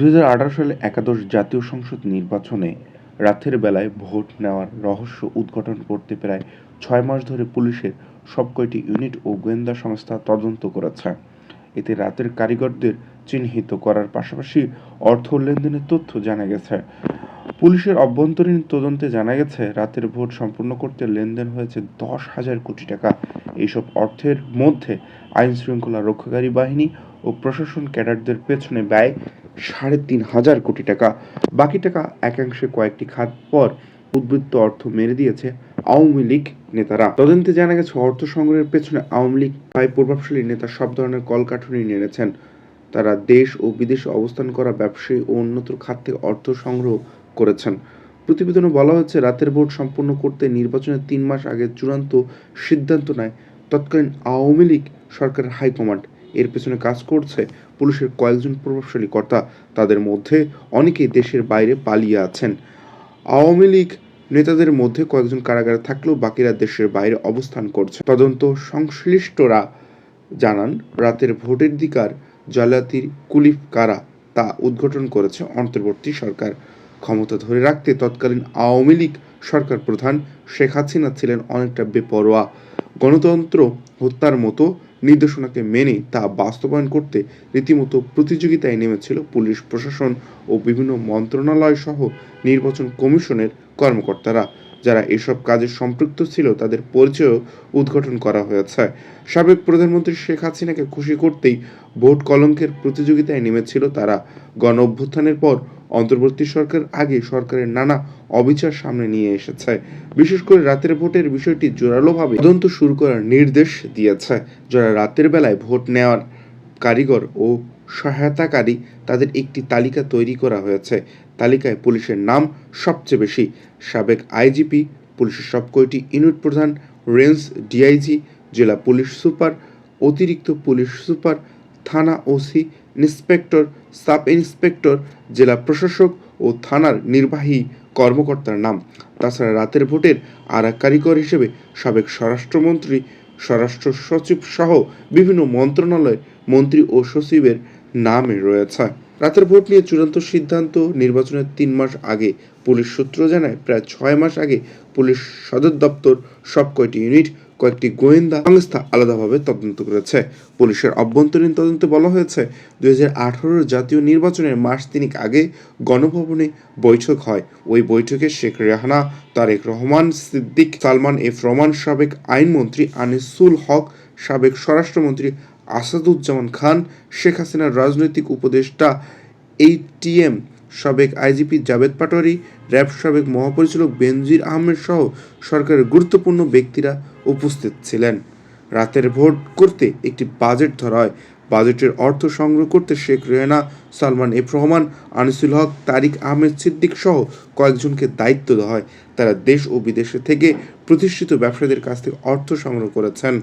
দুই হাজার আঠারো সালে একাদশ জাতীয় সংসদ নির্বাচনে রাতের বেলায় ভোট নেওয়ার রহস্য উদ্ঘাটন করতে প্রায় ছয় মাস ধরে পুলিশের সবকয়টি ইউনিট ও গোয়েন্দা সংস্থা তদন্ত করেছে। এতে রাতের কারিগরদের চিহ্নিত করার পাশাপাশি অর্থ লেনদেনের তথ্য জানা গেছে। পুলিশের অভ্যন্তরীণ তদন্তে জানা গেছে, রাতের ভোট সম্পূর্ণ করতে লেনদেন হয়েছে দশ হাজার কোটি টাকা। এইসব অর্থের মধ্যে আইন শৃঙ্খলা রক্ষাকারী বাহিনী ও প্রশাসন ক্যাডারদের পেছনে ব্যয় সাড়ে তিন হাজার কোটি টাকা। বাকি টাকা একাংশে কয়েকটি খাত পর উদ্বৃত্ত অর্থ মেরে দিয়েছে আওয়ামী লীগ নেতারা। তদন্তে জানা গেছে, অর্থ সংগ্রহের পেছনে আওয়ামী লীগ প্রায় প্রভাবশালী নেতা সব ধরনের কলকাঠুনি নেড়েছেন তারা দেশ ও বিদেশে অবস্থান করা ব্যবসায়ী ও উন্নত খাত থেকে অর্থ সংগ্রহ করেছেন। প্রতিবেদনে বলা হয়েছে, রাতের ভোট সম্পন্ন করতে নির্বাচনের তিন মাস আগে চূড়ান্ত সিদ্ধান্ত নেয় তৎকালীন আওয়ামী লীগ সরকারের হাইকমান্ড। এর পেছনে কাজ করছে পুলিশের কয়েকজন প্রভাবশালী কর্তা তাদের মধ্যে অনেকেই দেশের বাইরে পালিয়ে আছেন। আওয়ামী লীগ নেতাদের মধ্যে কয়েকজন কারাগারে থাকলেও বাকিরা দেশের বাইরে অবস্থান করছে। তদন্ত সংশ্লিষ্টরা জানান, রাতের ভোটের দিকার জালিয়াতির কুলিফ কারা তা উদ্ঘাটন করেছে অন্তর্বর্তী সরকার। ক্ষমতা ধরে রাখতে তৎকালীন আওয়ামী লীগ সরকার প্রধান শেখ হাসিনা ছিলেন অনেকটা বেপরোয়া। গণতন্ত্র হত্যার মতো নির্দেশনাকে মেনে তা বাস্তবায়ন করতে রীতিমতো প্রতিযোগিতায় নেমেছিল পুলিশ প্রশাসন ও বিভিন্ন মন্ত্রণালয় সহ নির্বাচন কমিশনের কর্মকর্তারা, যারা এসব কাজে সম্পৃক্ত ছিল তাদের পরিচয়ও উদ্ঘাটন করা হয়েছে। সাবেক প্রধানমন্ত্রী শেখ হাসিনাকে খুশি করতেই ভোট কলঙ্কের প্রতিযোগিতায় নেমেছিল তারা। গণ অভ্যুত্থানের পর অন্তর্বর্তী সরকার আগে সরকারের নানা অবিচার সামনে নিয়ে এসেছে। বিশেষ করে রাতের ভোটের বিষয়টি জোরালোভাবে তদন্ত শুরু করার নির্দেশ দিয়েছে, যারা রাতের বেলায় ভোট নেওয়ার কারিগর ও সহায়তাকারী তাদের একটি তালিকা তৈরি করা হয়েছে। তালিকায় পুলিশের নাম সবচেয়ে বেশি। সাবেক আইজিপি, পুলিশের সবকয়টি ইউনিট প্রধান, রেঞ্জ ডিআইজি, জেলা পুলিশ সুপার, অতিরিক্ত পুলিশ সুপার, থানা ওসি, ইন্সপেক্টর সাব ইন্সপেক্টর, জেলা প্রশাসক ও থানার নির্বাহী কর্মকর্তার নাম। তাছাড়া রাতের ভোটের আর এক কারিগর হিসেবে সাবেক স্বরাষ্ট্রমন্ত্রী, স্বরাষ্ট্র সচিব সহ বিভিন্ন মন্ত্রণালয়ের মন্ত্রী ও সচিবের নামে রয়েছে। রাতের ভোট নিয়ে চূড়ান্ত সিদ্ধান্ত নির্বাচনের তিন মাস আগে পুলিশ সূত্র জানায়, প্রায় ছয় মাস আগে পুলিশ সদর দপ্তর সব কয়টি ইউনিট, কয়েকটি গোয়েন্দা সংস্থা আলাদাভাবে তদন্ত করেছে। পুলিশের অভ্যন্তরীণ তদন্তে বলা হয়েছে, দুই হাজার জাতীয় নির্বাচনের মাস তিনেক আগে গণভবনে বৈঠক হয়। ওই বৈঠকে শেখ রেহানা, তারেক রহমান, সিদ্দিক সালমান এফ রহমান সাবেক আইনমন্ত্রী আনিসুল হক, সাবেক স্বরাষ্ট্রমন্ত্রী আসাদুজ্জামান খান, শেখ হাসিনার রাজনৈতিক উপদেষ্টা এইটিএম সাবেক আইজিপি জাভেদ পাটোয়ারি, র্যাব সাবেক মহাপরিচালক বেনজির আহমেদ সহ সরকারের গুরুত্বপূর্ণ ব্যক্তিরা উপস্থিত ছিলেন। রাতের ভোট করতে একটি বাজেট ধরা হয়। বাজেটের অর্থ সংগ্রহ করতে শেখ রেহানা, সালমান এফ রহমান, আনিসুল হক, তারিক আহমেদ সিদ্দিক সহ কয়েকজনকে দায়িত্ব দেওয়া হয়। তারা দেশ ও বিদেশে থেকে প্রতিষ্ঠিত ব্যবসায়ীদের কাছ থেকে অর্থ সংগ্রহ করেছেন।